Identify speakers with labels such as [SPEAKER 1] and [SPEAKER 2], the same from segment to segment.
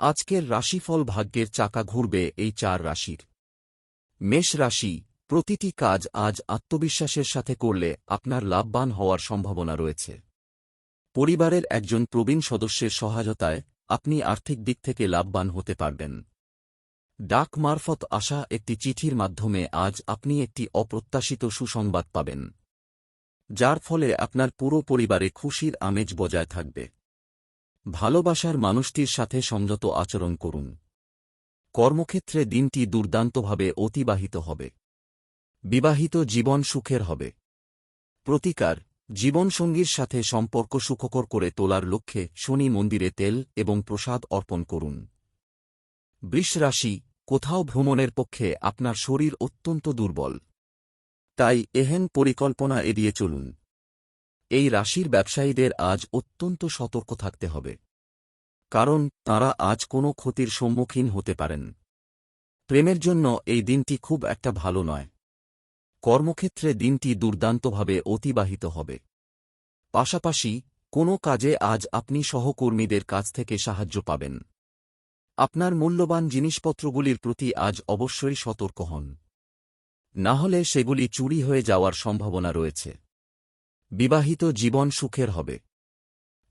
[SPEAKER 1] আজকের রাশিফল ভাগ্যের চাকা ঘুরবে এই চার রাশির। মেষ রাশি, প্রতিটি কাজ আজ আত্মবিশ্বাসের সাথে করলে আপনার লাভবান হওয়ার সম্ভাবনা রয়েছে। পরিবারের একজন প্রবীণ সদস্যের সহায়তায় আপনি আর্থিক দিক থেকে লাভবান হতে পারবেন। ডাক মারফত আসা একটি চিঠির মাধ্যমে আজ আপনি একটি অপ্রত্যাশিত সুসংবাদ পাবেন, যার ফলে আপনার পুরো পরিবারে খুশির আমেজ বজায় থাকবে। ভালোবাসার মানুষটির সাথে সংযত আচরণ করুন। কর্মক্ষেত্রে দিনটি দুর্দান্তভাবে অতিবাহিত হবে। বিবাহিত জীবন সুখের হবে। প্রতিকার, জীবনসঙ্গীর সাথে সম্পর্ক সুখকর করে তোলার লক্ষ্যে শনি মন্দিরে তেল এবং প্রসাদ অর্পণ করুন। বৃষ রাশি, কোথাও ভ্রমণের পক্ষে আপনার শরীর অত্যন্ত দুর্বল। তাই এহেন পরিকল্পনা এড়িয়ে চলুন। এই রাশির ব্যবসায়ীদের আজ অত্যন্ত সতর্ক থাকতে হবে। কারণ তাঁরা আজ কোনো ক্ষতির সম্মুখীন হতে পারেন। প্রেমের জন্য এই দিনটি খুব একটা ভালো নয়। কর্মক্ষেত্রে দিনটি দুর্দান্তভাবে অতিবাহিত হবে। পাশাপাশি কোনো কাজে আজ আপনি সহকর্মীদের কাছ থেকে সাহায্য পাবেন। আপনার মূল্যবান জিনিসপত্রগুলির প্রতি আজ অবশ্যই সতর্ক হন। না হলে সেগুলি চুরি হয়ে যাওয়ার সম্ভাবনা রয়েছে। বিবাহিত জীবন সুখের হবে।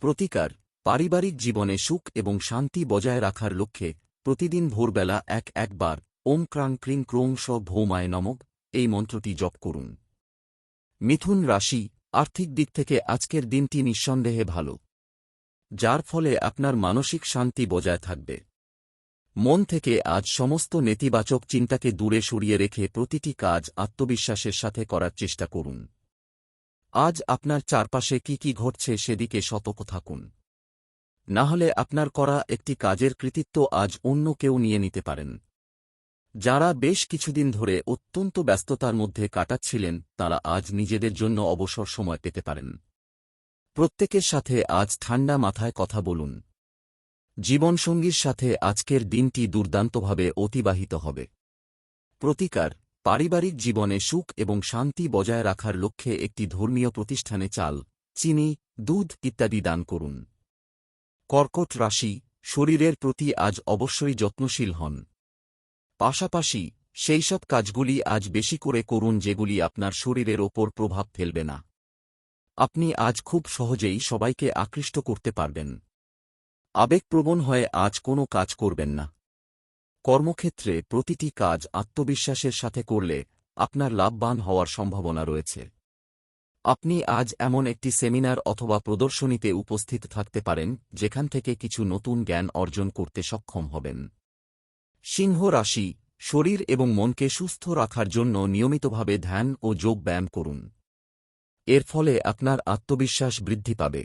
[SPEAKER 1] প্রতিকার, পারিবারিক জীবনে সুখ এবং শান্তি বজায় রাখার লক্ষ্যে প্রতিদিন ভোরবেলা এক একবার ওম ক্রাং ক্রিং ক্রোং স ভৌমায় নমক এই মন্ত্রটি জপ করুন। মিথুন রাশি, আর্থিক দিক থেকে আজকের দিনটি নিঃসন্দেহে ভালো, যার ফলে আপনার মানসিক শান্তি বজায় থাকবে। মন থেকে আজ সমস্ত নেতিবাচক চিন্তাকে দূরে সরিয়ে রেখে প্রতিটি কাজ আত্মবিশ্বাসের সাথে করার চেষ্টা করুন। আজ আপনার চারপাশে কি কি ঘটছে সেদিকে সতর্ক থাকুন। না হলে আপনার করা একটি কাজের কৃতিত্ব আজ অন্য কেউ নিয়ে নিতে পারেন। যারা বেশ কিছুদিন ধরে অত্যন্ত ব্যস্ততার মধ্যে কাটাচ্ছিলেন, তারা আজ নিজেদের জন্য অবসর সময় পেতে পারেন। প্রত্যেকের সাথে আজ ঠান্ডা মাথায় কথা বলুন। জীবনসঙ্গীর সাথে আজকের দিনটি দুর্দান্তভাবে অতিবাহিত হবে। প্রতিকার পারিবারিক জীবনে সুখ এবং শান্তি বজায় রাখার লক্ষ্যে একটি ধর্মীয় প্রতিষ্ঠানে চাল, চিনি, দুধ ইত্যাদি দান করুন। কর্কট রাশি, শরীরের প্রতি আজ অবশ্যই যত্নশীল হন। পাশাপাশি সেই সব কাজগুলি আজ বেশি করে করুন যেগুলি আপনার শরীরের ওপর প্রভাব ফেলবে না। আপনি আজ খুব সহজেই সবাইকে আকৃষ্ট করতে পারবেন। আবেগপ্রবণ হয়ে আজ কোনো কাজ করবেন না। কর্মক্ষেত্রে প্রতিটি কাজ আত্মবিশ্বাসের সাথে করলে আপনার লাভবান হওয়ার সম্ভাবনা রয়েছে। আপনি আজ এমন একটি সেমিনার অথবা প্রদর্শনীতে উপস্থিত থাকতে পারেন, যেখান থেকে কিছু নতুন জ্ঞান অর্জন করতে সক্ষম হবেন। সিংহ রাশি, শরীর এবং মনকে সুস্থ রাখার জন্য নিয়মিতভাবে ধ্যান ও যোগ ব্যায়াম করুন। এর ফলে আপনার আত্মবিশ্বাস বৃদ্ধি পাবে।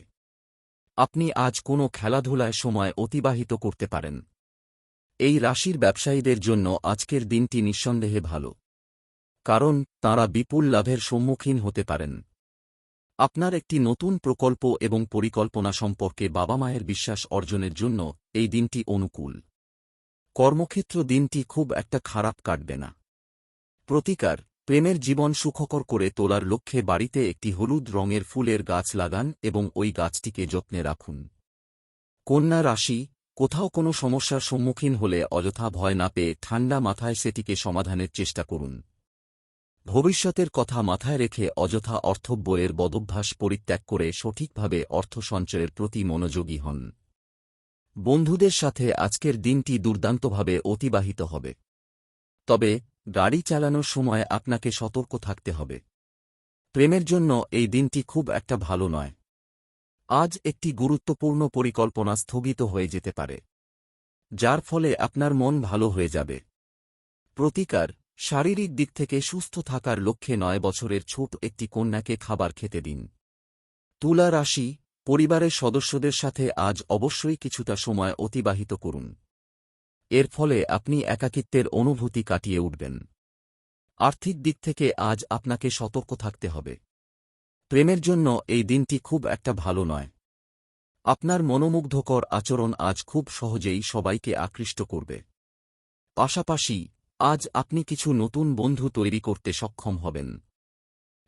[SPEAKER 1] আপনি আজ কোনো খেলাধুলায় সময় অতিবাহিত করতে পারেন। এই রাশির ব্যবসায়ীদের জন্য আজকের দিনটি নিঃসন্দেহে ভালো। কারণ, তাঁরা বিপুল লাভের সম্মুখীন হতে পারেন। আপনার একটি নতুন প্রকল্প এবং পরিকল্পনা সম্পর্কে বাবা মায়ের বিশ্বাস অর্জনের জন্য এই দিনটি অনুকূল। কর্মক্ষেত্র দিনটি খুব একটা খারাপ কাটবে না। প্রতিকার, প্রেমের জীবন সুখকর করে তোলার লক্ষ্যে বাড়িতে একটি হলুদ রঙের ফুলের গাছ লাগান এবং ওই গাছটিকে যত্নে রাখুন। কন্যা রাশি কোথাও কোনো সমস্যার সম্মুখীন হলে অযথা ভয় না পেয়ে ঠান্ডা মাথায় সেটিকে সমাধানের চেষ্টা করুন। ভবিষ্যতের কথা মাথায় রেখে অযথা অর্থব্যয়ের বদভ্যাস পরিত্যাগ করে সঠিকভাবে অর্থ সঞ্চয়ের প্রতি মনোযোগী হন। বন্ধুদের সাথে আজকের দিনটি দুর্দান্তভাবে অতিবাহিত হবে। তবে গাড়ি চালানোর সময় আপনাকে সতর্ক থাকতে হবে। প্রেমের জন্য এই দিনটি খুব একটা ভালো নয়। আজ একটি গুরুত্বপূর্ণ পরিকল্পনা স্থগিত হয়ে যেতে পারে, যার ফলে আপনার মন ভালো হয়ে যাবে। প্রতিকার, শারীরিক দিক থেকে সুস্থ থাকার লক্ষ্যে নয় বছরের ছোট একটি কন্যাকে খাবার খেতে দিন। তুলা রাশি, পরিবারের সদস্যদের সাথে আজ অবশ্যই কিছুটা সময় অতিবাহিত করুন। এর ফলে আপনি একাকিত্বের অনুভূতি কাটিয়ে উঠবেন। আর্থিক দিক থেকে আজ আপনাকে সতর্ক থাকতে হবে। প্রেমের জন্য এই দিনটি খুব একটা ভালো নয়। আপনার মনোমুগ্ধকর আচরণ আজ খুব সহজেই সবাইকে আকৃষ্ট করবে। পাশাপাশি, আজ আপনি কিছু নতুন বন্ধু তৈরি করতে সক্ষম হবেন।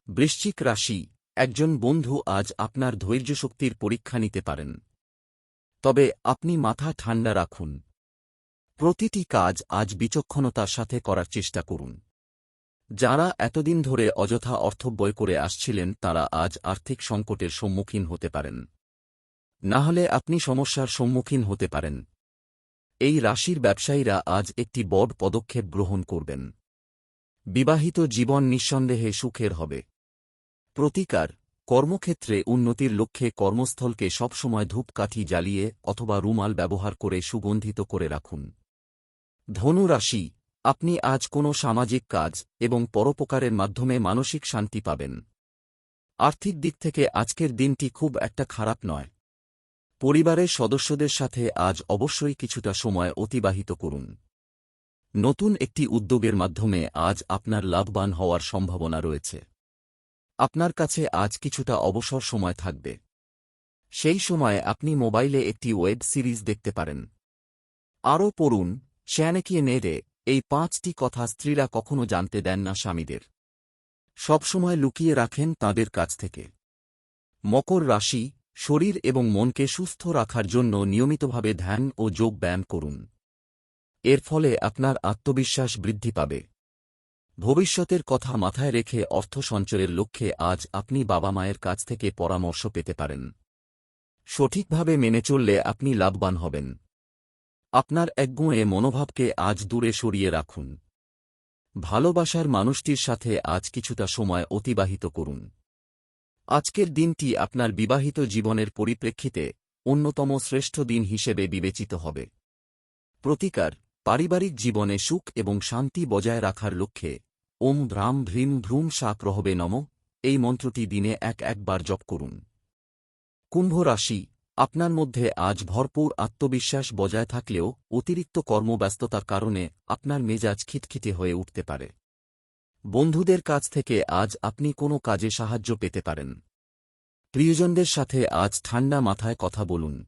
[SPEAKER 1] বৃশ্চিক রাশি, একজন বন্ধু আজ আপনার ধৈর্যশক্তির পরীক্ষা নিতে পারেন। তবে আপনি মাথা ঠান্ডা রাখুন। প্রতিটি কাজ আজ বিচক্ষণতার সাথে করার চেষ্টা করুন। যারা এতদিন ধরে অযথা অর্থ অর্থব্যয় করে আসছিলেন, তারা আজ আর্থিক সংকটের সম্মুখীন হতে পারেন। না হলে আপনি সমস্যার সম্মুখীন হতে পারেন। এই রাশির ব্যবসায়ীরা আজ একটি বড় পদক্ষেপ গ্রহণ করবেন। বিবাহিত জীবন নিঃসন্দেহে সুখের হবে। প্রতিকার, কর্মক্ষেত্রে উন্নতির লক্ষ্যে কর্মস্থলকে সবসময় ধূপকাঠি জ্বালিয়ে অথবা রুমাল ব্যবহার করে সুগন্ধিত করে রাখুন। ধনু রাশি আপনি আজ কোনো সামাজিক কাজ এবং পরোপকারের মাধ্যমে মানসিক শান্তি পাবেন। আর্থিক দিক থেকে আজকের দিনটি খুব একটা খারাপ নয়। পরিবারের সদস্যদের সাথে আজ অবশ্যই কিছুটা সময় অতিবাহিত করুন। নতুন একটি উদ্যোগের মাধ্যমে আজ আপনার লাভবান হওয়ার সম্ভাবনা রয়েছে। আপনার কাছে আজ কিছুটা অবসর সময় থাকবে। সেই সময়ে আপনি মোবাইলে একটি ওয়েব সিরিজ দেখতে পারেন। আরও পড়ুন, শ্যানেকিয়ে নেড়ে এই পাঁচটি কথা স্ত্রীরা কখনো জানতে দেন না স্বামীদের। সবসময় লুকিয়ে রাখেন তাদের কাছ থেকে। মকর রাশি, শরীর এবং মনকে সুস্থ রাখার জন্য নিয়মিতভাবে ধ্যান ও যোগ ব্যায়াম করুন। এর ফলে আপনার আত্মবিশ্বাস বৃদ্ধি পাবে। ভবিষ্যতের কথা মাথায় রেখে অর্থ সঞ্চয়ের লক্ষ্যে আজ আপনি বাবা মায়ের কাছ থেকে পরামর্শ পেতে পারেন। সঠিকভাবে মেনে চললে আপনি লাভবান হবেন। আপনার একগুঁয়ে মনোভাবকে আজ দূরে সরিয়ে রাখুন। ভালোবাসার মানুষটির সাথে আজ কিছুটা সময় অতিবাহিত করুন। আজকের দিনটি আপনার বিবাহিত জীবনের পরিপ্রেক্ষিতে অন্যতম শ্রেষ্ঠ দিন হিসেবে বিবেচিত হবে। প্রতিকার, পারিবারিক জীবনে সুখ এবং শান্তি বজায় রাখার লক্ষ্যে ওম ভ্রাম ভ্রীম ভ্রুম শাক রহবে নম। এই মন্ত্রটি দিনে এক একবার জপ করুন। কুম্ভ রাশি আপনার মধ্যে আজ ভরপুর আত্মবিশ্বাস বজায় থাকলেও অতিরিক্ত কর্মব্যস্ততার কারণে আপনার মেজাজ খিটখিটে হয়ে উঠতে পারে। বন্ধুদের কাছ থেকে আজ আপনি কোনো কাজে সাহায্য পেতে পারেন। প্রিয়জনদের সাথে আজ ঠান্ডা মাথায় কথা বলুন।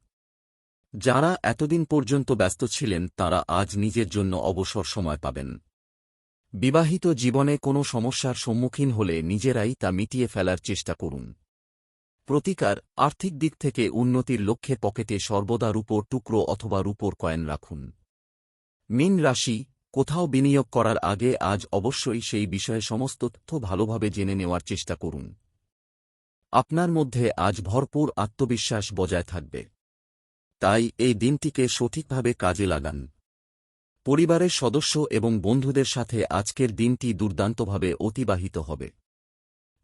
[SPEAKER 1] যারা এতদিন পর্যন্ত ব্যস্ত ছিলেন, তারা আজ নিজের জন্য অবসর সময় পাবেন। বিবাহিত জীবনে কোনো সমস্যার সম্মুখীন হলে নিজেরাই তা মিটিয়ে ফেলার চেষ্টা করুন। প্রতিকার আর্থিক দিক থেকে উন্নতির লক্ষ্যে পকেটে সর্বদা রূপোর টুকরো অথবা রূপোর কয়েন রাখুন। মিন রাশি, কোথাও বিনিয়োগ করার আগে আজ অবশ্যই সেই বিষয়ে সমস্ত তথ্য ভালোভাবে জেনে নেওয়ার চেষ্টা করুন। আপনার মধ্যে আজ ভরপুর আত্মবিশ্বাস বজায় থাকবে। তাই এই দিনটিকে সঠিকভাবে কাজে লাগান। পরিবারের সদস্য এবং বন্ধুদের সাথে আজকের দিনটি দুর্দান্তভাবে অতিবাহিত হবে।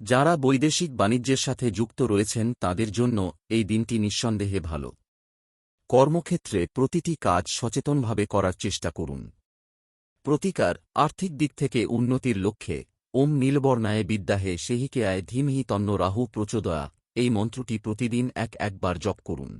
[SPEAKER 1] যারা বৈদেশিক বাণিজ্যের সাথে যুক্ত রয়েছেন তাদের জন্য এই দিনটি নিঃসন্দেহে ভালো। কর্মক্ষেত্রে প্রতিটি কাজ সচেতনভাবে করার চেষ্টা করুন। প্রতিকার আর্থিক দিক থেকে উন্নতির লক্ষ্যে ওম নীলবর্ণায় বিদ্যাহে সেহিকে আয় ধীমহি তন্ন রাহু প্রচোদয়া। এই মন্ত্রটি প্রতিদিন এক একবার জপ করুন।